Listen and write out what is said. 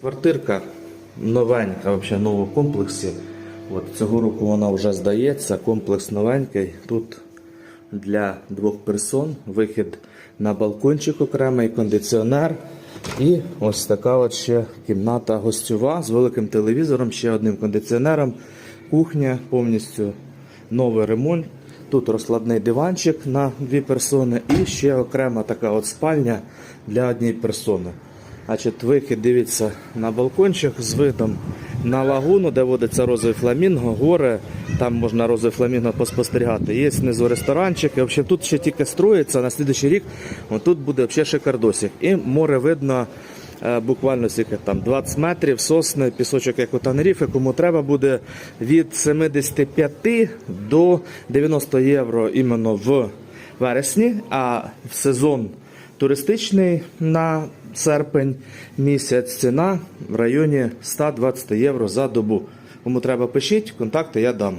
Квартирка новенька, взагалі нового комплексі. От цього року вона вже здається. Комплекс новенький. Тут для двох персон вихід на балкончик окремий, кондиціонер. І ось така от ще кімната гостьова з великим телевізором, ще одним кондиціонером. Кухня повністю новий ремонт. Тут розкладний диванчик на дві персони і ще окрема така от спальня для однієї персони. Значить, вихід дивіться на балкончик з видом на лагуну, де водиться розовий фламінго, гори. Там можна розовий фламінго поспостерігати. Є знизу ресторанчик. І взагалі тут ще тільки строїться. На слідуючий рік тут буде взагалі шикардосик. І море видно е, буквально скільки там 20 метрів, сосни, пісочок, як у Танеріфі. Кому треба буде від 75 до 90 євро іменно в вересні, а в сезон туристичний на серпень місяць ціна в районі 120 євро за добу. Кому треба пишіть, контакти я дам.